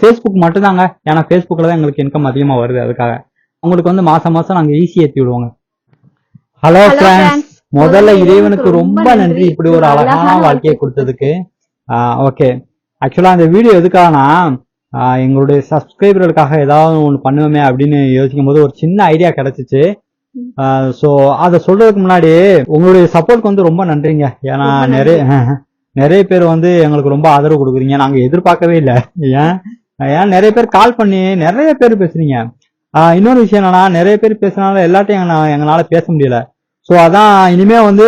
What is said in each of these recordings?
Facebook மட்டும்தாங்க. ஏன்னா ஃபேஸ்புக்கில் தான் எங்களுக்கு இன்கம் அதிகமாக வருது அதுக்காக. உங்களுக்கு வந்து மாசம் மாசம் நாங்கள் ஈஸி ஏற்றி விடுவோங்க. Hello friends. முதல்ல இறைவனுக்கு ரொம்ப நன்றி. இப்படி ஒரு அழகான வாழ்க்கையை கொடுத்ததுக்கு. ஓகே ஆக்சுவலா அந்த வீடியோ எதுக்காகனா எங்களுடைய சப்ஸ்கிரைபர்களுக்காக ஏதாவது ஒன்று பண்ணுவோமே அப்படின்னு யோசிக்கும் போது ஒரு சின்ன ஐடியா கிடைச்சிச்சு. ஸோ அதை சொல்றதுக்கு முன்னாடி உங்களுடைய சப்போர்ட்க்கு வந்து ரொம்ப நன்றிங்க. ஏன்னா. நிறைய நிறைய பேர் வந்து எங்களுக்கு ரொம்ப ஆதரவு கொடுக்குறீங்க. நாங்க எதிர்பார்க்கவே இல்லை. ஏன்? ஏன் நிறைய பேர் கால் பண்ணி நிறைய பேர் பேசுறீங்க. இன்னொரு விஷயம் என்னன்னா நிறைய பேர் பேசுனால எல்லாத்தையும் எங்க- எங்களால பேச முடியல. ஸோ அதான் இனிமே வந்து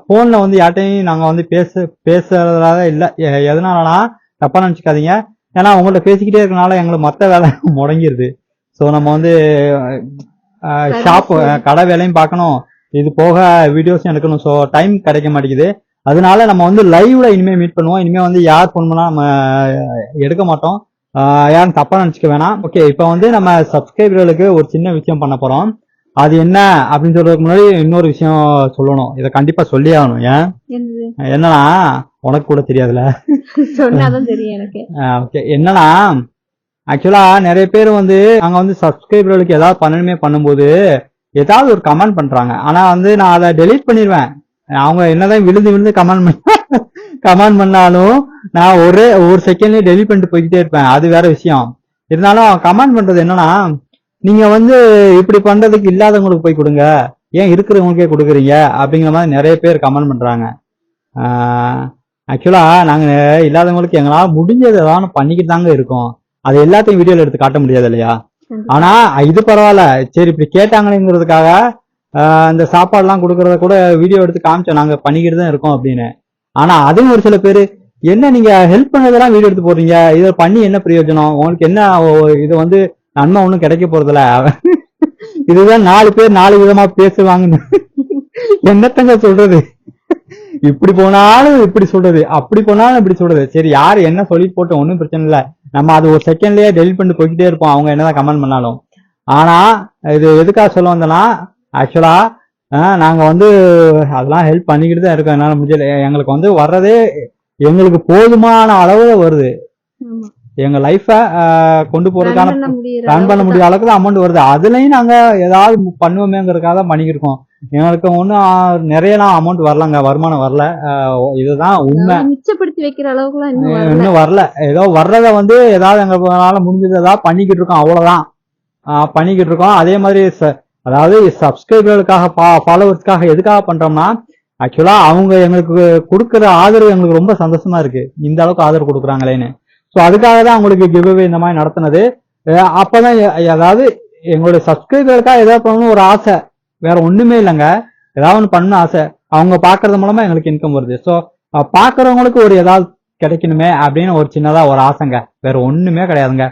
ஃபோனில் வந்து யார்ட்டையும் நாங்கள் வந்து பேச பேசுறதாக இல்லை. எதனாலனா தப்பா நினச்சிக்காதீங்க. ஏன்னா உங்கள்ட்ட பேசிக்கிட்டே இருக்கனால எங்களுக்கு மற்ற வேலை முடங்கிருது. ஸோ நம்ம வந்து ஷாப் கடை வேலையும் பார்க்கணும். இது போக வீடியோஸும் எடுக்கணும். ஸோ டைம் கிடைக்க மாட்டேங்குது. அதனால நம்ம வந்து லைவ்ல இனிமே மீட் பண்ணுவோம். இனிமே வந்து யார் ஃபோன் பண்ணா நம்ம எடுக்க மாட்டோம். யாரும் தப்பா நினச்சிக்க வேணாம். ஓகே இப்போ வந்து நம்ம சப்ஸ்கிரைபர்களுக்கு ஒரு சின்ன விஷயம் பண்ண போறோம். அது என்ன அப்படின்னு சொல்றதுக்கு முன்னாடி இன்னொரு விஷயம் சொல்லணும். இதை கண்டிப்பா சொல்லி ஆகணும். ஏன்? என்னன்னா உனக்கு கூட தெரியாதுல ஓகே என்னன்னா ஆக்சுவலா நிறைய பேர் வந்து அங்க வந்து சப்ஸ்கிரைபர்களுக்கு ஏதாவது பண்ணணுமே பண்ணும்போது ஏதாவது ஒரு கமெண்ட் பண்றாங்க. ஆனா வந்து நான் அதை டெலீட் பண்ணிடுவேன் அவங்க என்னதான் விழுந்து விழுந்து கமெண்ட் பண்ண கமெண்ட் பண்ணாலும் நான் ஒரே ஒரு செகண்ட்லயே டெலீட் பண்ணிட்டு போய்கிட்டே இருப்பேன். அது வேற விஷயம். இருந்தாலும் கமெண்ட் பண்றது என்னன்னா நீங்க வந்து இப்படி பண்றதுக்கு இல்லாதவங்களுக்கு போய் கொடுங்க. ஏன் இருக்கிறவங்களுக்கே கொடுக்குறீங்க? அப்படிங்கிற மாதிரி நிறைய பேர் கமெண்ட் பண்றாங்க. ஆக்சுவலா நாங்க இல்லாதவங்களுக்கு எங்களால முடிஞ்சது ஏதாவது பண்ணிக்கிட்டு தாங்க இருக்கோம். அது எல்லாத்தையும் வீடியோல எடுத்து காட்ட முடியாது இல்லையா. ஆனா இது பரவாயில்ல. சரி இப்படி கேட்டாங்களேங்கிறதுக்காக இந்த சாப்பாடுலாம் கொடுக்கறத கூட வீடியோ எடுத்து காமிச்சோம். நாங்க பண்ணிக்கிட்டு தான் இருக்கோம் அப்படின்னு. ஆனா அதுவும் ஒரு சில பேர் என்ன நீங்க ஹெல்ப் பண்ணதெல்லாம் வீடியோ எடுத்து போடுறீங்க? இதை பண்ணி என்ன பிரயோஜனம்? உங்களுக்கு என்ன இது வந்து நன்மை ஒன்றும் கிடைக்க போறதில்ல. இதுதான் நாலு பேர் நாலு விதமா பேசுவாங்கன்னு என்னத்தங்க சொல்றது? இப்படி போனாலும் இப்படி சொல்றது. அப்படி போனாலும் இப்படி சொல்றது. சரி யாரு என்ன சொல்லி போட்டோம் ஒன்றும் பிரச்சனை இல்லை. நம்ம அது ஒரு செகண்ட்லயே டெலிட் பண்ணிட்டு போய்கிட்டே இருப்போம். அவங்க என்னதான் கமெண்ட் பண்ணாலும். ஆனா இது எதுக்காக சொல்ல வந்தேன்னா ஆக்சுவலா நாங்க வந்து அதெல்லாம் ஹெல்ப் பண்ணிக்கிட்டு தான் இருக்கோம். என்னால முடியல. எங்களுக்கு வந்து வர்றதே எங்களுக்கு போதுமான அளவுல வருது. ஆமா. எங்க லைஃப கொண்டு முடியற ரன் பண்ண அளவுக்கு முடிய அளவுக்கு தான் அமௌண்ட் வருது. அதுலயும் நாங்க ஏதாவது பண்ணுவோமேங்கிறதுக்காக தான் பண்ணிக்கிட்டு இருக்கோம் எங்களுக்கு ஒன்றும் நிறையலாம் அமௌண்ட் வரலங்க. வருமானம் வரல. இதுதான் உண்மை. மிச்சப்படுத்தி வைக்கிற அளவுக்குலாம் இன்னும் வரல. ஏதோ வர்றத வந்து ஏதாவது எங்களால முடிஞ்சது ஏதாவது பண்ணிக்கிட்டு இருக்கோம் அவ்வளவுதான். ஆஹ் பண்ணிக்கிட்டு இருக்கோம் அதே மாதிரி அதாவது சப்ஸ்கிரைபர்களுக்காக ஃபாலோவர்ஸ்க்காக எதுக்காக பண்றோம்னா ஆக்சுவலா அவங்க எங்களுக்கு கொடுக்குற ஆதரவு எங்களுக்கு ரொம்ப சந்தோஷமா இருக்கு. இந்த அளவுக்கு ஆதரவு கொடுக்குறாங்களேன்னு. ஸோ அதுக்காக தான் அவங்களுக்கு கிவ்அவே இந்த மாதிரி நடத்தினது. அஹ் அப்பதான் அதாவது எங்களுடைய சப்ஸ்கிரைபருக்காக ஏதாவது பண்ணணும் ஒரு ஆசை. வேற ஒண்ணுமே இல்லைங்க. ஏதாவது ஒன்று பண்ண ஆசை. அவங்க பாக்குறது மூலமா எங்களுக்கு இன்கம் வருது. ஸோ பாக்குறவங்களுக்கு ஒரு ஏதாவது கிடைக்கணுமே அப்படின்னு ஒரு சின்னதா ஒரு ஆசைங்க. வேற ஒண்ணுமே கிடையாதுங்க.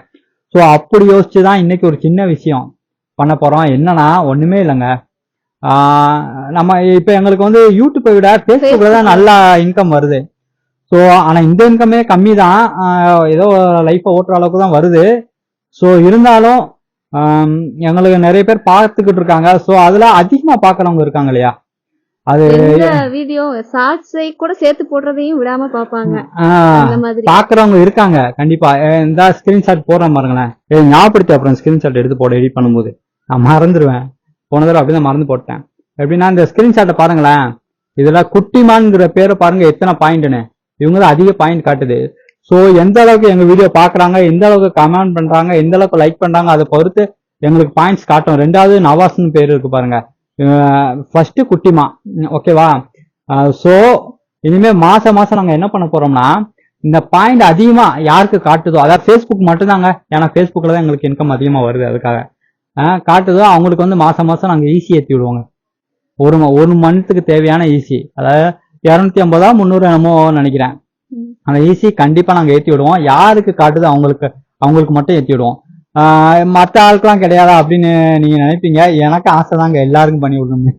ஸோ அப்படி யோசிச்சு தான் இன்னைக்கு ஒரு சின்ன விஷயம். பண்ண போறோம். என்னன்னா ஒண்ணுமே இல்லைங்க. நம்ம இப்ப எங்களுக்கு வந்து யூடியூப்பை விட ஃபேஸ்புக்ல தான் நல்லா இன்கம் வருது. ஸோ ஆனா இந்த இன்கமே கம்மி தான். ஏதோ லைஃப்பை ஓட்டுற அளவுக்கு தான் வருது. ஸோ இருந்தாலும் எங்களுக்கு நிறைய பேர் பார்த்துக்கிட்டு இருக்காங்க. ஸோ அதுல அதிகமா பார்க்கறவங்க இருக்காங்க இல்லையா? அது வீடியோ ஷார்ட்ஸை கூட சேர்த்து போடுறதையும் விடாம பாப்பாங்க பாக்குறவங்க இருக்காங்க கண்டிப்பா. இந்த ஸ்கிரீன்ஷாட் போடுறேன் பாருங்களேன். ஏய், ஞாபகப்படுத்தி அப்புறம் ஸ்கிரீன்ஷாட் எடுத்து போட எடிட் பண்ணும்போது. நான் மறந்துடுவேன் போன தடவை அப்படிதான் மறந்து போட்டேன். எப்படின்னா இந்த ஸ்கிரீன்ஷாட்டை பாருங்களேன். இதெல்லாம் குட்டிமான்ங்கிற பேரை பாருங்க எத்தனை பாயிண்ட்னு. இவங்க தான் அதிக பாயிண்ட் காட்டுது. ஸோ எந்த அளவுக்கு எங்க வீடியோ பாக்குறாங்க எந்த அளவுக்கு கமெண்ட் பண்றாங்க எந்த அளவுக்கு லைக் பண்றாங்க அதை பொறுத்து எங்களுக்கு பாயிண்ட்ஸ் காட்டும். ரெண்டாவது நவாஸ்னு பேர் இருக்கு பாருங்க. ஃபர்ஸ்ட் குட்டிமா. ஓகேவா ஸோ இனிமே மாசம் மாசம் நாங்க என்ன பண்ண போறோம்னா இந்த பாயிண்ட் அதிகமா யாருக்கு காட்டுதோ அதாவது ஃபேஸ்புக் மட்டும்தாங்க. ஏன்னா ஃபேஸ்புக்கில் தான் எங்களுக்கு இன்கம் அதிகமாக வருது அதுக்காக. காட்டுதோ அவங்களுக்கு வந்து மாசம் மாசம் நாங்க ஈஸி ஏத்தி விடுவோங்க. ஒரு ஒரு மந்த்துக்கு தேவையான ஈஸி அதாவது இரநூத்தி ஐம்பதா முந்நூறு என்னமோ நினைக்கிறேன். அந்த ஈஸி கண்டிப்பா நாங்க ஏத்தி விடுவோம். யாருக்கு காட்டுதோ அவங்களுக்கு அவங்களுக்கு மட்டும் ஏத்தி விடுவோம். மத்த ஆளுக்கெல்லாம் கிடையாதா அப்படின்னு நீங்க நினைப்பீங்க. எனக்கு ஆசை தாங்க எல்லாருக்கும் பண்ணி விடணும்னு.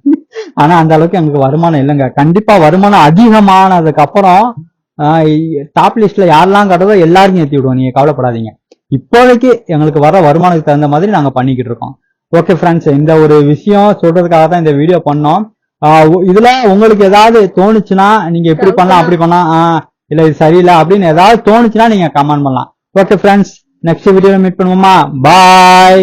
ஆனா அந்த அளவுக்கு எங்களுக்கு வருமானம் இல்லைங்க. கண்டிப்பா வருமானம் அதிகமானதுக்கு அப்புறம் டாப் லிஸ்ட்ல யாரெல்லாம் காட்டுதோ எல்லாருக்கும் ஏத்தி விடுவோம். நீங்க கவலைப்படாதீங்க. இப்போதைக்கு எங்களுக்கு வர வருமானத்துக்கு தகுந்த மாதிரி நாங்க பண்ணிக்கிட்டு இருக்கோம். ஓகே ஃப்ரெண்ட்ஸ் இந்த ஒரு விஷயம் சொல்றதுக்காக தான் இந்த வீடியோ பண்ணோம். இதுல உங்களுக்கு ஏதாவது தோணுச்சுன்னா நீங்க இப்படி பண்ணலாம் அப்படி பண்ணலாம் இல்ல இது சரியில்லை அப்படின்னு ஏதாவது தோணுச்சுன்னா நீங்க கமெண்ட் பண்ணலாம். ஓகே ஃப்ரெண்ட்ஸ் நெக்ஸ்ட் வீடியோல மீட் பண்ணுவோமா? பாய்